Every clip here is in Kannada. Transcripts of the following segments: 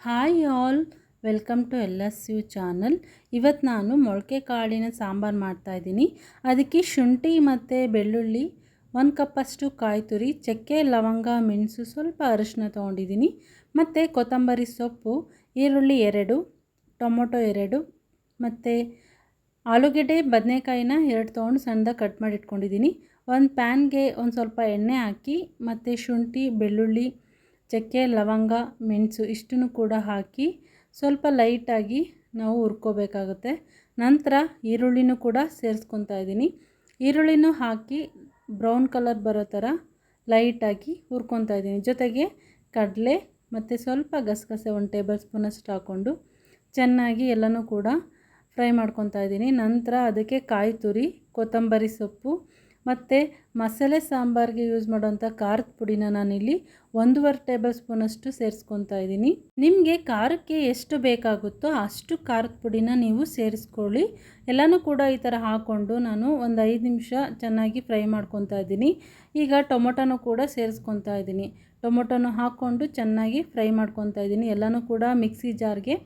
Hi all, welcome to L S U channel. ಇವತ್ತು ನಾನು ಮೊಳಕೆ ಕಾಳಿನ ಸಾಂಬಾರು ಮಾಡ್ತಾಯಿದ್ದೀನಿ ಅದಕ್ಕೆ ಶುಂಠಿ ಮತ್ತು ಬೆಳ್ಳುಳ್ಳಿ, ಒಂದು ಕಪ್ಪಷ್ಟು ಕಾಯಿ ತುರಿ, ಚಕ್ಕೆ, ಲವಂಗ, ಮೆಣಸು, ಸ್ವಲ್ಪ ಅರಿಶಿನ ತೊಗೊಂಡಿದ್ದೀನಿ. ಮತ್ತು ಕೊತ್ತಂಬರಿ ಸೊಪ್ಪು, ಈರುಳ್ಳಿ ಎರಡು, ಟೊಮೊಟೊ ಎರಡು, ಮತ್ತು ಆಲೂಗೆಡ್ಡೆ, ಬದನೆಕಾಯಿನ ಎರಡು ತೊಗೊಂಡು ಸಣ್ಣದಾಗಿ ಕಟ್ ಮಾಡಿ ಇಟ್ಕೊಂಡಿದ್ದೀನಿ ಒಂದು ಪ್ಯಾನ್ಗೆ ಒಂದು ಸ್ವಲ್ಪ ಎಣ್ಣೆ ಹಾಕಿ, ಮತ್ತು ಶುಂಠಿ, ಬೆಳ್ಳುಳ್ಳಿ ಚಕ್ಕೆ, ಲವಂಗ, ಮೆಣಸು ಇಷ್ಟನ್ನು ಕೂಡ ಹಾಕಿ ಸ್ವಲ್ಪ ಲೈಟಾಗಿ ನಾವು ಹುರ್ಕೋಬೇಕಾಗುತ್ತೆ. ನಂತರ ಈರುಳ್ಳಿನೂ ಕೂಡ ಸೇರಿಸ್ಕೊತಾ ಇದ್ದೀನಿ. ಈರುಳ್ಳಿನೂ ಹಾಕಿ ಬ್ರೌನ್ ಕಲರ್ ಬರೋ ಥರ ಲೈಟಾಗಿ ಹುರ್ಕೊತಾ ಇದ್ದೀನಿ. ಜೊತೆಗೆ ಕಡಲೆ ಮತ್ತು ಸ್ವಲ್ಪ ಗಸಗಸೆ ಒಂದು ಟೇಬಲ್ ಸ್ಪೂನಷ್ಟು ಹಾಕ್ಕೊಂಡು ಚೆನ್ನಾಗಿ ಎಲ್ಲನೂ ಕೂಡ ಫ್ರೈ ಮಾಡ್ಕೊತಾ ಇದ್ದೀನಿ. ನಂತರ ಅದಕ್ಕೆ ಕಾಯಿ ತುರಿ, ಕೊತ್ತಂಬರಿ ಸೊಪ್ಪು ಮತ್ತು ಮಸಾಲೆ ಸಾಂಬಾರಿಗೆ ಯೂಸ್ ಮಾಡುವಂಥ ಖಾರದ ಪುಡಿನ ನಾನಿಲ್ಲಿ ಒಂದೂವರೆ ಟೇಬಲ್ ಸ್ಪೂನಷ್ಟು ಸೇರಿಸ್ಕೊತಾ ಇದ್ದೀನಿ. ನಿಮಗೆ ಖಾರಕ್ಕೆ ಎಷ್ಟು ಬೇಕಾಗುತ್ತೋ ಅಷ್ಟು ಖಾರದ ಪುಡಿನ ನೀವು ಸೇರಿಸ್ಕೊಳ್ಳಿ. ಎಲ್ಲನೂ ಕೂಡ ಈ ಥರ ಹಾಕ್ಕೊಂಡು ನಾನು ಒಂದು ಐದು ನಿಮಿಷ ಚೆನ್ನಾಗಿ ಫ್ರೈ ಮಾಡ್ಕೊತಾ ಇದ್ದೀನಿ. ಈಗ ಟೊಮೊಟೊನೂ ಕೂಡ ಸೇರಿಸ್ಕೊತಾ ಇದ್ದೀನಿ. ಟೊಮೊಟೊನೂ ಹಾಕ್ಕೊಂಡು ಚೆನ್ನಾಗಿ ಫ್ರೈ ಮಾಡ್ಕೊತಾ ಇದ್ದೀನಿ. ಎಲ್ಲನೂ ಕೂಡ ಮಿಕ್ಸಿ ಜಾರ್ಗೆ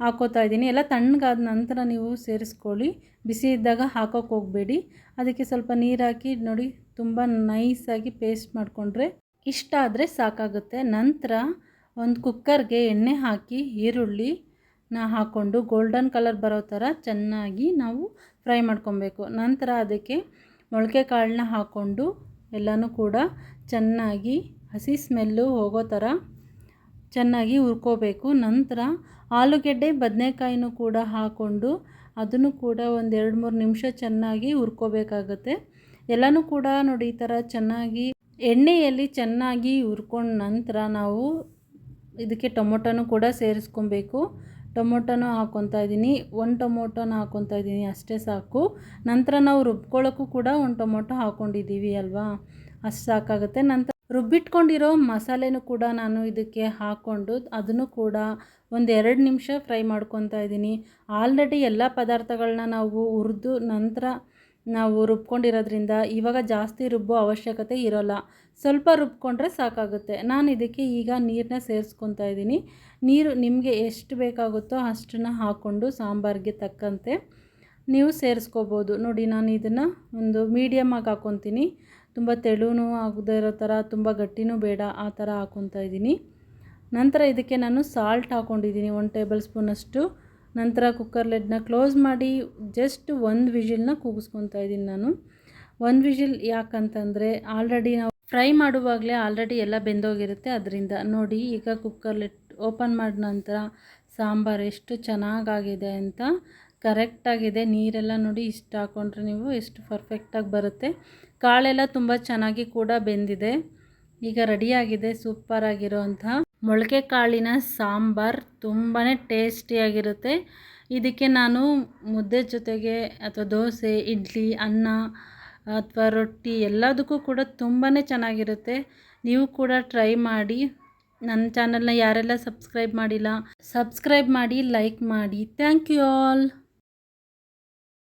ಹಾಕೋತಾ ಇದ್ದೀನಿ. ಎಲ್ಲ ತಣ್ಣಗಾದ ನಂತರ ನೀವು ಸೇರಿಸ್ಕೊಳ್ಳಿ. ಬಿಸಿ ಇದ್ದಾಗ ಹಾಕೋಕೆ ಹೋಗಬೇಡಿ. ಅದಕ್ಕೆ ಸ್ವಲ್ಪ ನೀರು ಹಾಕಿ ನೋಡಿ, ತುಂಬ ನೈಸಾಗಿ ಪೇಸ್ಟ್ ಮಾಡಿಕೊಂಡ್ರೆ ಇಷ್ಟ ಆದರೆ ಸಾಕಾಗುತ್ತೆ. ನಂತರ ಒಂದು ಕುಕ್ಕರ್ಗೆ ಎಣ್ಣೆ ಹಾಕಿ, ಈರುಳ್ಳಿ ನಾ ಹಾಕ್ಕೊಂಡು ಗೋಲ್ಡನ್ ಕಲರ್ ಬರೋ ಥರ ಚೆನ್ನಾಗಿ ನಾವು ಫ್ರೈ ಮಾಡ್ಕೊಬೇಕು. ನಂತರ ಅದಕ್ಕೆ ಮೊಳಕೆ ಕಾಳನ್ನ ಹಾಕ್ಕೊಂಡು ಎಲ್ಲನೂ ಕೂಡ ಚೆನ್ನಾಗಿ ಹಸಿ ಸ್ಮೆಲ್ಲು ಹೋಗೋ ಥರ ಚೆನ್ನಾಗಿ ಹುರ್ಕೋಬೇಕು. ನಂತರ ಆಲೂಗೆಡ್ಡೆ, ಬದನೆಕಾಯಿನೂ ಕೂಡ ಹಾಕ್ಕೊಂಡು ಅದನ್ನು ಕೂಡ ಒಂದು ಎರಡು ಮೂರು ನಿಮಿಷ ಚೆನ್ನಾಗಿ ಹುರ್ಕೋಬೇಕಾಗತ್ತೆ. ಎಲ್ಲನೂ ಕೂಡ ನೋಡಿ ಈ ಥರ ಚೆನ್ನಾಗಿ ಎಣ್ಣೆಯಲ್ಲಿ ಚೆನ್ನಾಗಿ ಹುರ್ಕೊಂಡ ನಂತರ ನಾವು ಇದಕ್ಕೆ ಟೊಮೊಟೊನೂ ಕೂಡ ಸೇರಿಸ್ಕೊಬೇಕು. ಟೊಮೊಟೊನೂ ಹಾಕ್ಕೊತಾ ಇದ್ದೀನಿ. ಒಂದು ಟೊಮೊಟೊನ ಹಾಕ್ಕೊತಾ ಇದ್ದೀನಿ ಅಷ್ಟೇ ಸಾಕು. ನಂತರ ನಾವು ರುಬ್ಕೊಳ್ಳೋಕ್ಕೂ ಕೂಡ ಒಂದು ಟೊಮೊಟೊ ಹಾಕ್ಕೊಂಡಿದ್ದೀವಿ ಅಲ್ವಾ? ಅಷ್ಟು ಸಾಕಾಗುತ್ತೆ. ನಂತರ ರುಬ್ಬಿಟ್ಕೊಂಡಿರೋ ಮಸಾಲೆನೂ ಕೂಡ ನಾನು ಇದಕ್ಕೆ ಹಾಕ್ಕೊಂಡು ಅದನ್ನು ಕೂಡ ಒಂದು ಎರಡು ನಿಮಿಷ ಫ್ರೈ ಮಾಡ್ಕೊತಾ ಇದ್ದೀನಿ. ಆಲ್ರೆಡಿ ಎಲ್ಲ ಪದಾರ್ಥಗಳನ್ನ ನಾವು ಹುರಿದು ನಂತರ ನಾವು ರುಬ್ಕೊಂಡಿರೋದ್ರಿಂದ ಇವಾಗ ಜಾಸ್ತಿ ರುಬ್ಬೋ ಅವಶ್ಯಕತೆ ಇರೋಲ್ಲ. ಸ್ವಲ್ಪ ರುಬ್ಕೊಂಡ್ರೆ ಸಾಕಾಗುತ್ತೆ. ನಾನು ಇದಕ್ಕೆ ಈಗ ನೀರನ್ನ ಸೇರಿಸ್ಕೊತಾ ಇದ್ದೀನಿ. ನೀರು ನಿಮಗೆ ಎಷ್ಟು ಬೇಕಾಗುತ್ತೋ ಅಷ್ಟನ್ನು ಹಾಕ್ಕೊಂಡು ಸಾಂಬಾರಿಗೆ ತಕ್ಕಂತೆ ನೀವು ಸೇರಿಸ್ಕೋಬೋದು. ನೋಡಿ, ನಾನು ಇದನ್ನು ಒಂದು ಮೀಡಿಯಮಾಗಿ ಹಾಕ್ಕೊತೀನಿ. ತುಂಬ ತೆಳುವೂ ಆಗದೇ ಇರೋ ಥರ, ತುಂಬ ಗಟ್ಟಿನೂ ಬೇಡ ಆ ಥರ ಹಾಕ್ಕೊತಾ ಇದ್ದೀನಿ. ನಂತರ ಇದಕ್ಕೆ ನಾನು ಸಾಲ್ಟ್ ಹಾಕ್ಕೊಂಡಿದ್ದೀನಿ ಒಂದು ಟೇಬಲ್ ಸ್ಪೂನಷ್ಟು ನಂತರ ಕುಕ್ಕರ್ ಲೆಡ್ನ ಕ್ಲೋಸ್ ಮಾಡಿ ಜಸ್ಟ್ ಒಂದು ವಿಷಿಲ್ನ ಕೂಗಿಸ್ಕೊತಾ ಇದ್ದೀನಿ ನಾನು. ಒಂದು ವಿಷಿಲ್ ಯಾಕಂತಂದರೆ ಆಲ್ರೆಡಿ ನಾವು ಫ್ರೈ ಮಾಡುವಾಗಲೇ ಆಲ್ರೆಡಿ ಎಲ್ಲ ಬೆಂದೋಗಿರುತ್ತೆ. ಅದರಿಂದ ನೋಡಿ, ಈಗ ಕುಕ್ಕರ್ ಲೆಟ್ ಓಪನ್ ಮಾಡಿದ ನಂತರ ಸಾಂಬಾರು ಎಷ್ಟು ಚೆನ್ನಾಗಾಗಿದೆ ಅಂತ. ಕರೆಕ್ಟಾಗಿದೆ ನೀರೆಲ್ಲ ನೋಡಿ ಇಷ್ಟು ಹಾಕೊಂಡ್ರೆ ನೀವು ಎಷ್ಟು ಪರ್ಫೆಕ್ಟಾಗಿ ಬರುತ್ತೆ. ಕಾಳೆಲ್ಲ ತುಂಬ ಚೆನ್ನಾಗಿ ಕೂಡ ಬೆಂದಿದೆ. ಈಗ ರೆಡಿಯಾಗಿದೆ ಸೂಪರಾಗಿರುವಂಥ ಮೊಳಕೆ ಕಾಳಿನ ಸಾಂಬಾರ್ ತುಂಬಾ ಟೇಸ್ಟಿಯಾಗಿರುತ್ತೆ ಇದಕ್ಕೆ ನಾನು ಮುದ್ದೆ ಜೊತೆಗೆ ಅಥವಾ ದೋಸೆ, ಇಡ್ಲಿ, ಅನ್ನ ಅಥವಾ ರೊಟ್ಟಿ ಎಲ್ಲದಕ್ಕೂ ಕೂಡ ತುಂಬಾ ಚೆನ್ನಾಗಿರುತ್ತೆ. ನೀವು ಕೂಡ ಟ್ರೈ ಮಾಡಿ. ನನ್ನ ಚಾನಲ್ನ ಯಾರೆಲ್ಲ ಸಬ್ಸ್ಕ್ರೈಬ್ ಮಾಡಿಲ್ಲ ಸಬ್ಸ್ಕ್ರೈಬ್ ಮಾಡಿ ಲೈಕ್ ಮಾಡಿ. Thank you all